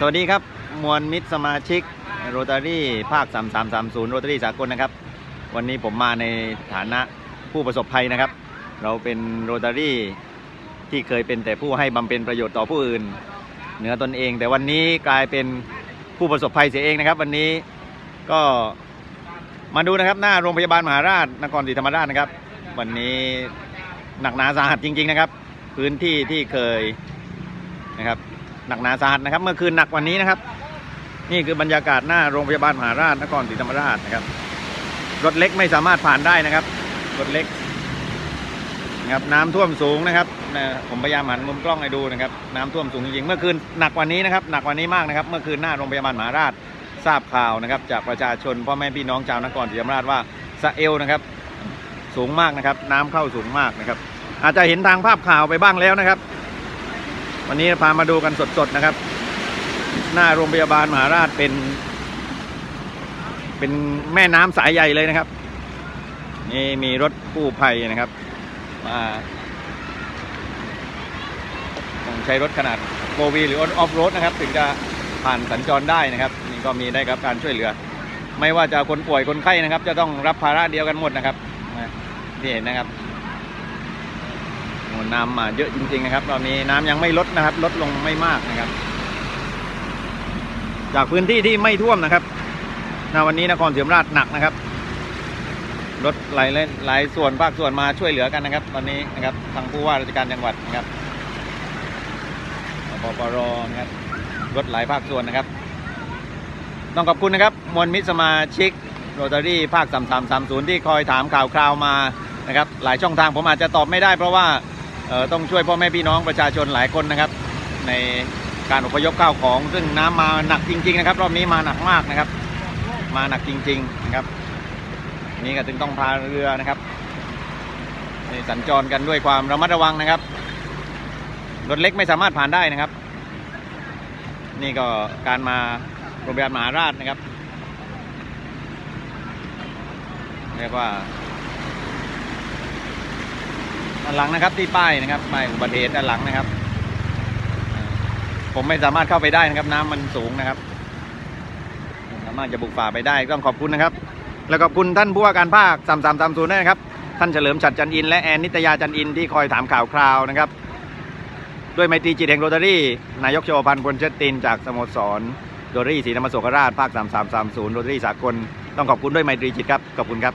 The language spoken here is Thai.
สวัสดีครับ มวลมิตรสมาชิกโรตารี่ภาค 3330 โรตารี่สากลนะครับ วันนี้ผมมาในฐานะผู้ประสบภัยนะครับ เราเป็นโรตารี่ที่เคยเป็นแต่ผู้ให้บำเพ็ญประโยชน์ต่อผู้อื่น เหนือตนเอง แต่วันนี้กลายเป็นผู้ประสบภัยเสียเองนะครับ วันนี้ก็มาดูนะครับหน้าโรงพยาบาลมหาราชนครศรีธรรมราชนะครับ วันนี้หนักหนาสาหัสจริง ๆนะครับ พื้นที่ที่เคยนะครับ หนักหนาสาหัสนะครับ เมื่อคืนหนักกวันนี้นะครับ นี่คือบรรยากาศหน้าโรงพยาบาลมหาราชนครศรีธรรมราชนะครับ รถเล็กไม่สามารถผ่านได้นะครับ รถเล็กนะครับน้ำท่วมสูงนะครับผมพยายามหันมุมกล้องให้ดูนะครับน้ำท่วมสูงจริงๆเมื่อคืนหนักกวันนี้นะครับหนักกวันนี้มากนะครับ เมื่อคืนหน้าโรงพยาบาลมหาราชทราบข่าวนะครับ จากประชาชนพ่อแม่พี่น้องชาวนครศรีธรรมราชว่าสะเอวนะครับ สูงมากนะครับ น้ำเข้าสูงมากนะครับ อาจจะเห็นทางภาพข่าวไปบ้างแล้วนะครับ วันนี้พามาดูกันสดๆนะครับ หน้าโรงพยาบาลมหาราชเป็น เป็นแม่น้ำสายใหญ่เลยนะครับ นี่มีรถกู้ภัยนะครับ มาต้องใช้รถขนาดโฟวีหรือออฟโรดนะครับ ถึงจะผ่านสัญจรได้นะครับ นี่ก็มีได้ครับการช่วยเหลือ ไม่ว่าจะคนป่วยคนไข้นะครับ จะต้องรับภาระเดียวกันหมดนะครับที่เห็นนะครับ น้ำมาเยอะจริงๆนะครับ ตอนนี้น้ำยังไม่ลดนะครับ ลดลงไม่มากนะครับ จากพื้นที่ที่ไม่ท่วมนะครับณวันนี้นครศรีธรรมราชหนักนะครับรถหลายหลายส่วนภาคส่วนมาช่วยเหลือกันนะครับ ตอนนี้นะครับทางผู้ว่าราชการจังหวัดนะครับปปรนะครับรถหลายภาคส่วนนะครับ ต้องขอบคุณนะครับ มวลมิตรสมาชิกโรตารี่ภาค 3330 ที่คอยถามข่าวคราวมานะครับ หลายช่องทางผมอาจจะตอบไม่ได้เพราะว่า ต้องช่วยพ่อแม่พี่น้องประชาชนหลายคนนะครับ ในการอพยพข้าวของ ซึ่งน้ำมาหนักจริง ๆ นะครับ รอบนี้มาหนักมากนะครับ มาหนักจริง ๆ นะครับ นี่ก็จึงต้องพาเรือนะครับสัญจรกันด้วยความระมัดระวังนะครับรถเล็กไม่สามารถผ่านได้นะครับ นี่ก็การมาโรงพยาบาลมหาราชนะครับเรียกว่า ด้านหลังนะครับที่ป้ายนะครับป้ายอุบัติเหตุด้านหลังนะครับ ผมไม่สามารถเข้าไปได้นะครับ น้ำมันสูงนะครับสามารถจะบุกฝ่าไปได้ต้องขอบคุณนะครับ แล้วขอบคุณท่านผู้ว่าการภาค3330ด้วยนะครับ ท่านเฉลิมฉัดจันอิน และแอนนิตยาจันอินที่คอยถามข่าวคราวนะครับ ด้วยไมตรีจิตแห่งโรตารี่นายกโชพันธ์พลเชตินจากสโมสรโรตารี่ศรีธรรมโสกราชภาค3330โรตารี่สากลต้องขอบคุณด้วยไมตรีจิตครับขอบคุณครับ